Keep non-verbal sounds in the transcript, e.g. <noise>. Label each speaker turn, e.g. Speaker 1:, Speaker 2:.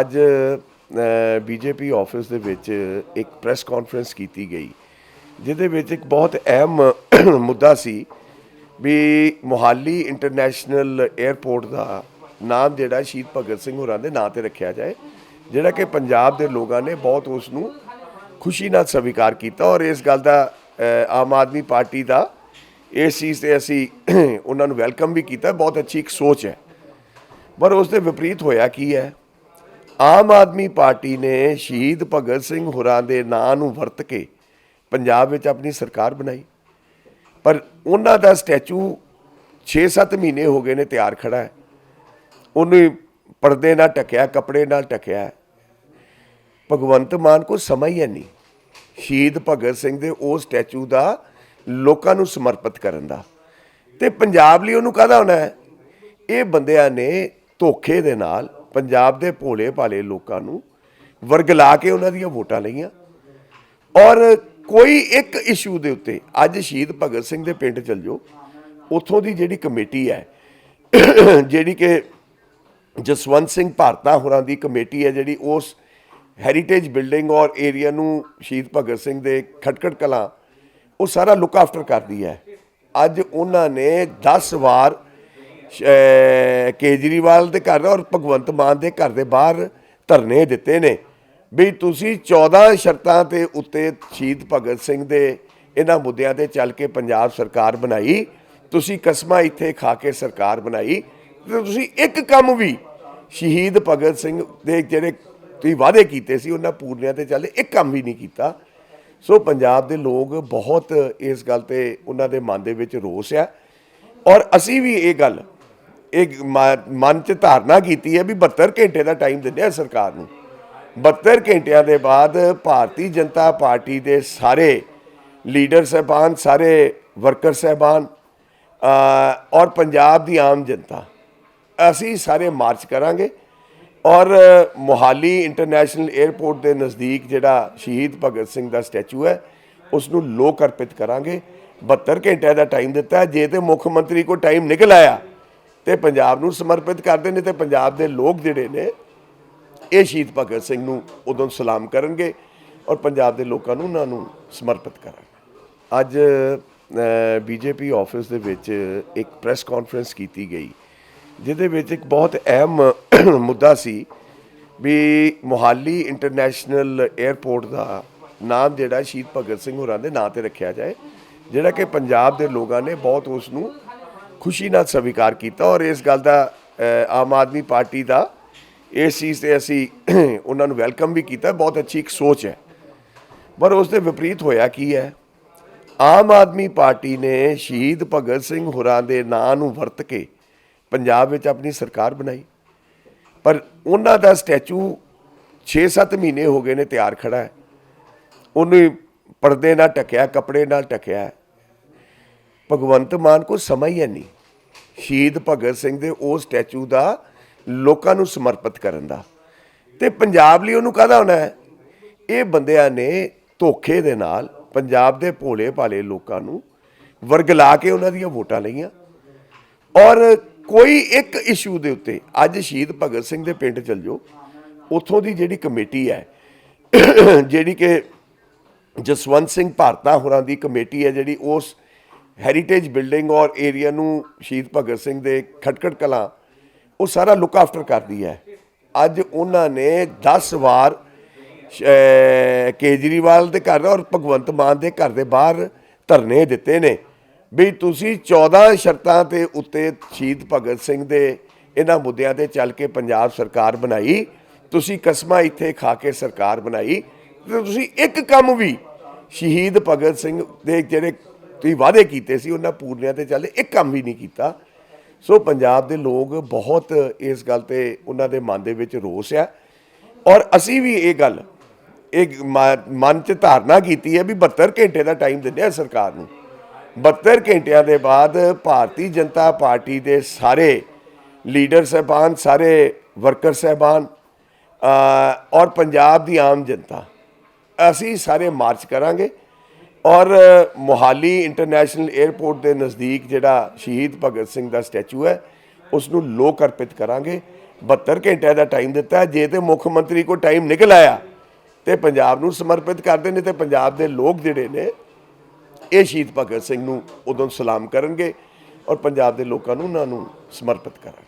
Speaker 1: ਅੱਜ BJP office ਦੇ ਵਿੱਚ ਇੱਕ ਪ੍ਰੈਸ ਕਾਨਫਰੰਸ ਕੀਤੀ ਗਈ, ਜਿਹਦੇ ਵਿੱਚ ਇੱਕ ਬਹੁਤ ਅਹਿਮ ਮੁੱਦਾ ਸੀ ਵੀ ਮੋਹਾਲੀ ਇੰਟਰਨੈਸ਼ਨਲ 에ਅਰਪੋਰਟ ਦਾ ਨਾਮ ਜਿਹੜਾ ਸ਼ਹੀਦ ਭਗਤ ਸਿੰਘ ਹੋਰਾਂ ਦੇ ਨਾਂ ਤੇ ਰੱਖਿਆ ਜਾਏ, ਜਿਹੜਾ ਕਿ ਪੰਜਾਬ ਦੇ ਲੋਕਾਂ ਨੇ ਬਹੁਤ ਉਸ ਨੂੰ ਖੁਸ਼ੀ ਨਾਲ ਸਵੀਕਾਰ ਕੀਤਾ ਔਰ ਇਸ ਗੱਲ ਦਾ ਆਮ ਆਦਮੀ ਪਾਰਟੀ ਦਾ ਇਸ ਚੀਜ਼ ਤੇ ਅਸੀਂ ਉਹਨਾਂ ਨੂੰ ਵੈਲਕਮ ਵੀ ਕੀਤਾ, ਬਹੁਤ ਅੱਛੀ ਇੱਕ ਸੋਚ ਹੈ। ਪਰ ਉਸ ਦੇ ਵਿਪਰੀਤ ਹੋਇਆ ਕੀ ਹੈ? ਆਮ ਆਦਮੀ ਪਾਰਟੀ ਨੇ ਸ਼ਹੀਦ ਭਗਤ ਸਿੰਘ ਹੋਰਾਂ ਦੇ ਨਾਂ ਨੂੰ ਵਰਤ ਕੇ ਪੰਜਾਬ ਵਿੱਚ ਆਪਣੀ ਸਰਕਾਰ ਬਣਾਈ। ਪਰ ਉਹਨਾਂ ਦਾ ਸਟੈਚੂ 6-7 ਮਹੀਨੇ ਹੋ ਗਏ ਨੇ ਤਿਆਰ ਖੜਾ ਹੈ। ਉਹਨੂੰ ਪਰਦੇ ਨਾਲ ਟਕਿਆ ਕੱਪੜੇ ਨਾਲ ਟਕਿਆ ਭਗਵੰਤ ਮਾਨ ਕੋ ਸਮਾਂ ਹੀ ਹੈ ਨਹੀਂ। ਸ਼ਹੀਦ ਭਗਤ ਸਿੰਘ ਦੇ ਉਹ ਸਟੈਚੂ ਦਾ ਲੋਕਾਂ ਨੂੰ ਸਮਰਪਿਤ ਕਰਨ ਦਾ। ਤੇ ਪੰਜਾਬ ਲਈ ਉਹਨੂੰ ਕਾਹਦਾ ਹੋਣਾ ਹੈ? ਇਹ ਬੰਦਿਆਂ ਨੇ ਧੋਖੇ ਦੇ ਨਾਲ ਪੰਜਾਬ ਦੇ ਭੋਲੇ ਭਾਲੇ ਲੋਕਾਂ ਨੂੰ ਵਰਗਲਾ ਕੇ ਉਹਨਾਂ ਦੀਆਂ ਵੋਟਾਂ ਲਈਆਂ। ਔਰ ਕੋਈ ਇੱਕ ਇਸ਼ੂ ਦੇ ਉੱਤੇ ਅੱਜ ਸ਼ਹੀਦ ਭਗਤ ਸਿੰਘ ਦੇ ਪਿੰਡ ਚਲ ਜਾਓ, ਉੱਥੋਂ ਦੀ ਜਿਹੜੀ ਕਮੇਟੀ ਹੈ, ਜਿਹੜੀ ਕਿ ਜਸਵੰਤ ਸਿੰਘ ਭਾਰਤਾ ਹੋਰਾਂ ਦੀ ਕਮੇਟੀ ਹੈ, ਜਿਹੜੀ ਉਸ ਹੈਰੀਟੇਜ ਬਿਲਡਿੰਗ ਔਰ ਏਰੀਆ ਨੂੰ ਸ਼ਹੀਦ ਭਗਤ ਸਿੰਘ ਦੇ ਖਟਕੜ ਕਲਾਂ, ਉਹ ਸਾਰਾ ਲੁੱਕ ਆਫਟਰ ਕਰਦੀ ਹੈ। ਅੱਜ ਉਹਨਾਂ ਨੇ 10 ਵਾਰ ਕੇਜਰੀਵਾਲ ਦੇ ਘਰ ਔਰ ਭਗਵੰਤ ਮਾਨ ਦੇ ਘਰ ਦੇ ਬਾਹਰ ਧਰਨੇ ਦਿੱਤੇ ਨੇ। ਵੀ ਤੁਸੀਂ 14 ਸ਼ਰਤਾਂ ਤੇ ਉੱਤੇ ਸ਼ਹੀਦ ਭਗਤ ਸਿੰਘ ਦੇ ਇਹਨਾਂ ਮੁੱਦਿਆਂ ਤੇ ਚੱਲ ਕੇ ਪੰਜਾਬ ਸਰਕਾਰ ਬਣਾਈ। ਤੁਸੀਂ ਕਸਮਾਂ ਇੱਥੇ ਖਾ ਕੇ ਸਰਕਾਰ ਬਣਾਈ। ਤੇ ਤੁਸੀਂ ਇੱਕ ਕੰਮ ਵੀ ਸ਼ਹੀਦ ਭਗਤ ਸਿੰਘ ਦੇ ਜਿਹੜੇ ਤੁਸੀਂ ਵਾਅਦੇ ਕੀਤੇ ਸੀ, ਉਹਨਾਂ ਪੂਰਨਿਆਂ ਤੇ ਚੱਲੇ ਇੱਕ ਕੰਮ ਵੀ ਨਹੀਂ ਕੀਤਾ। ਸੋ ਪੰਜਾਬ ਦੇ ਲੋਕ ਬਹੁਤ ਇਸ ਗੱਲ ਤੇ ਉਹਨਾਂ ਦੇ ਮਨ ਦੇ ਵਿੱਚ ਰੋਸ ਆ। ਔਰ ਅਸੀਂ ਵੀ ਇਹ ਗੱਲ ਇਹ ਮ- ਮਨ ਚ ਧਾਰਨਾ ਕੀਤੀ ਹੈ ਵੀ 72 ਘੰਟੇ ਦਾ ਟਾਈਮ ਦਿੰਦੇ ਆ ਸਰਕਾਰ ਨੂੰ। 72 ਘੰਟਿਆਂ ਦੇ ਬਾਅਦ ਭਾਰਤੀ ਜਨਤਾ ਪਾਰਟੀ ਦੇ ਸਾਰੇ ਲੀਡਰ ਸਹਿਬਾਨ, ਸਾਰੇ ਵਰਕਰ ਸਹਿਬਾਨ ਔਰ ਪੰਜਾਬ ਦੀ ਆਮ ਜਨਤਾ, ਅਸੀਂ ਸਾਰੇ ਮਾਰਚ ਕਰਾਂਗੇ। ਔਰ ਮੋਹਾਲੀ ਇੰਟਰਨੈਸ਼ਨਲ 에ਅਰਪੋਰਟ ਦੇ ਨਜ਼ਦੀਕ ਜਿਹੜਾ ਸ਼ਹੀਦ ਭਗਤ ਸਿੰਘ ਦਾ ਸਟੈਚੂ ਹੈ ਉਸ ਨੂੰ ਲੋਕ ਅਰਪਿਤ ਕਰਾਂਗੇ। 72 ਘੰਟਿਆਂ ਦਾ ਟਾਈਮ ਦਿੱਤਾ ਜੇ ਤੇ ਮੁੱਖ ਮੰਤਰੀ ਕੋ ਟਾਈਮ ਨਿਕਲ ਆਇਆ ਤੇ ਪੰਜਾਬ ਨੂੰ ਸਮਰਪਿਤ ਕਰਦੇ ਨੇ ਤੇ ਪੰਜਾਬ ਦੇ ਲੋਕ ਜਿਹੜੇ ਨੇ, ਇਹ ਸ਼ਹੀਦ ਭਗਤ ਸਿੰਘ ਨੂੰ ਉਦੋਂ ਸਲਾਮ ਕਰਨਗੇ ਔਰ ਪੰਜਾਬ ਦੇ ਲੋਕਾਂ ਨੂੰ ਉਹਨਾਂ ਨੂੰ ਸਮਰਪਿਤ ਕਰਾਂਗੇ ਅੱਜ ਬੀਜੇਪੀ ਆਫਿਸ ਦੇ ਵਿੱਚ ਇੱਕ ਪ੍ਰੈਸ ਕਾਨਫਰੰਸ ਕੀਤੀ ਗਈ, ਜਿਹਦੇ ਵਿੱਚ ਇੱਕ ਬਹੁਤ ਅਹਿਮ ਮੁੱਦਾ ਸੀ ਵੀ ਮੋਹਾਲੀ ਇੰਟਰਨੈਸ਼ਨਲ 에ਅਰਪੋਰਟ ਦਾ ਨਾਮ ਜਿਹੜਾ ਸ਼ਹੀਦ ਭਗਤ ਸਿੰਘ ਹੋਰਾਂ ਦੇ ਨਾਂ ਤੇ ਰੱਖਿਆ ਜਾਏ, ਜਿਹੜਾ ਕਿ ਪੰਜਾਬ ਦੇ ਲੋਕਾਂ ਨੇ ਬਹੁਤ ਉਸ ਨੂੰ ਖੁਸ਼ੀ ਨਾਲ ਸਵੀਕਾਰ ਕੀਤਾ ਔਰ ਇਸ ਗੱਲ ਦਾ ਆਮ ਆਦਮੀ ਪਾਰਟੀ ਦਾ ਇਸ ਚੀਜ਼ ਤੇ ਅਸੀਂ <clears throat> ਉਹਨਾਂ ਨੂੰ ਵੈਲਕਮ ਵੀ ਕੀਤਾ, ਬਹੁਤ ਅੱਛੀ ਇੱਕ ਸੋਚ ਹੈ। ਪਰ ਉਸ ਦੇ ਵਿਪਰੀਤ ਹੋਇਆ ਕੀ ਹੈ? ਆਮ ਆਦਮੀ ਪਾਰਟੀ ਨੇ ਸ਼ਹੀਦ ਭਗਤ ਸਿੰਘ ਹੋਰਾਂ ਦੇ ਨਾਂ ਨੂੰ ਵਰਤ ਕੇ ਪੰਜਾਬ ਵਿੱਚ ਆਪਣੀ ਸਰਕਾਰ ਬਣਾਈ। ਪਰ ਉਹਨਾਂ ਦਾ ਸਟੈਚੂ 6-7 ਮਹੀਨੇ ਹੋ ਗਏ ਨੇ ਤਿਆਰ ਖੜਾ ਹੈ। ਉਹਨੂੰ ਪਰਦੇ ਨਾਲ ਟਕਿਆ ਕੱਪੜੇ ਨਾਲ ਟਕਿਆ ਭਗਵੰਤ ਮਾਨ ਕੋ ਸਮਾਂ ਹੀ ਹੈ ਨਹੀਂ। ਸ਼ਹੀਦ ਭਗਤ ਸਿੰਘ ਦੇ ਉਹ ਸਟੈਚੂ ਦਾ ਲੋਕਾਂ ਨੂੰ ਸਮਰਪਿਤ ਕਰਨ ਦਾ। ਤੇ ਪੰਜਾਬ ਲਈ ਉਹਨੂੰ ਕਾਹਦਾ ਹੋਣਾ ਹੈ? ਇਹ ਬੰਦਿਆਂ ਨੇ ਧੋਖੇ ਦੇ ਨਾਲ ਪੰਜਾਬ ਦੇ ਭੋਲੇ ਭਾਲੇ ਲੋਕਾਂ ਨੂੰ ਵਰਗਲਾ ਕੇ ਉਹਨਾਂ ਦੀਆਂ ਵੋਟਾਂ ਲਈਆਂ। ਔਰ ਕੋਈ ਇੱਕ ਇਸ਼ੂ ਦੇ ਉੱਤੇ ਅੱਜ ਸ਼ਹੀਦ ਭਗਤ ਸਿੰਘ ਦੇ ਪਿੰਡ ਚਲ ਜਾਓ, ਉੱਥੋਂ ਦੀ ਜਿਹੜੀ ਕਮੇਟੀ ਹੈ, ਜਿਹੜੀ ਕਿ ਜਸਵੰਤ ਸਿੰਘ ਭਾਰਤਾ ਹੋਰਾਂ ਦੀ ਕਮੇਟੀ ਹੈ, ਜਿਹੜੀ ਉਸ ਹੈਰੀਟੇਜ ਬਿਲਡਿੰਗ ਔਰ ਏਰੀਆ ਨੂੰ ਸ਼ਹੀਦ ਭਗਤ ਸਿੰਘ ਦੇ ਖਟਕੜ ਕਲਾਂ, ਉਹ ਸਾਰਾ ਲੁੱਕ ਆਫਟਰ ਕਰਦੀ ਹੈ। ਅੱਜ ਉਹਨਾਂ ਨੇ 10 ਵਾਰ ਕੇਜਰੀਵਾਲ ਦੇ ਘਰ ਔਰ ਭਗਵੰਤ ਮਾਨ ਦੇ ਘਰ ਦੇ ਬਾਹਰ ਧਰਨੇ ਦਿੱਤੇ ਨੇ। ਵੀ ਤੁਸੀਂ 14 ਸ਼ਰਤਾਂ ਤੇ ਉੱਤੇ ਸ਼ਹੀਦ ਭਗਤ ਸਿੰਘ ਦੇ ਇਹਨਾਂ ਮੁੱਦਿਆਂ ਤੇ ਚੱਲ ਕੇ ਪੰਜਾਬ ਸਰਕਾਰ ਬਣਾਈ, ਤੁਸੀਂ ਕਸਮਾਂ ਇੱਥੇ ਖਾ ਕੇ ਸਰਕਾਰ ਬਣਾਈ, ਤੇ ਤੁਸੀਂ ਇੱਕ ਕੰਮ ਵੀ ਸ਼ਹੀਦ ਭਗਤ ਸਿੰਘ ਦੇ ਜਿਹੜੇ ਤੁਸੀਂ ਵਾਅਦੇ ਕੀਤੇ ਸੀ, ਉਹਨਾਂ ਪੂਰਨਿਆਂ ਤੇ ਚੱਲੇ ਇੱਕ ਕੰਮ ਵੀ ਨਹੀਂ ਕੀਤਾ। ਸੋ ਪੰਜਾਬ ਦੇ ਲੋਕ ਬਹੁਤ ਇਸ ਗੱਲ ਤੇ ਉਹਨਾਂ ਦੇ ਮਨ ਦੇ ਵਿੱਚ ਰੋਸ ਆ। ਔਰ ਅਸੀਂ ਵੀ ਇਹ ਗੱਲ, ਇਹ ਮ- ਮਨ ਚ ਧਾਰਨਾ ਕੀਤੀ ਹੈ ਵੀ 72 ਘੰਟੇ ਦਾ ਟਾਈਮ ਦਿੰਦੇ ਆ ਸਰਕਾਰ ਨੂੰ। 72 ਘੰਟਿਆਂ ਦੇ ਬਾਅਦ ਭਾਰਤੀ ਜਨਤਾ ਪਾਰਟੀ ਦੇ ਸਾਰੇ ਲੀਡਰ ਸਹਿਬਾਨ, ਸਾਰੇ ਵਰਕਰ ਸਹਿਬਾਨ ਔਰ ਪੰਜਾਬ ਦੀ ਆਮ ਜਨਤਾ, ਅਸੀਂ ਸਾਰੇ ਮਾਰਚ ਕਰਾਂਗੇ। ਔਰ ਮੋਹਾਲੀ ਇੰਟਰਨੈਸ਼ਨਲ 에ਅਰਪੋਰਟ ਦੇ ਨਜ਼ਦੀਕ ਜਿਹੜਾ ਸ਼ਹੀਦ ਭਗਤ ਸਿੰਘ ਦਾ ਸਟੈਚੂ ਹੈ ਉਸ ਨੂੰ ਲੋਕ ਅਰਪਿਤ ਕਰਾਂਗੇ 72 ਘੰਟਿਆਂ ਦਾ ਟਾਈਮ ਦਿੱਤਾ ਹੈ। ਜੇ ਤੇ ਮੁੱਖ ਮੰਤਰੀ ਕੋ ਟਾਈਮ ਨਿਕਲ ਆਇਆ, ਤੇ ਪੰਜਾਬ ਨੂੰ ਸਮਰਪਿਤ ਕਰਦੇ ਨੇ ਤੇ ਪੰਜਾਬ ਦੇ ਲੋਕ ਜਿਹੜੇ ਨੇ, ਇਹ ਸ਼ਹੀਦ ਭਗਤ ਸਿੰਘ ਨੂੰ ਉਦੋਂ ਸਲਾਮ ਕਰਨਗੇ ਔਰ ਪੰਜਾਬ ਦੇ ਲੋਕਾਂ ਨੂੰ ਉਹਨਾਂ ਨੂੰ ਸਮਰਪਿਤ ਕਰਾਂਗੇ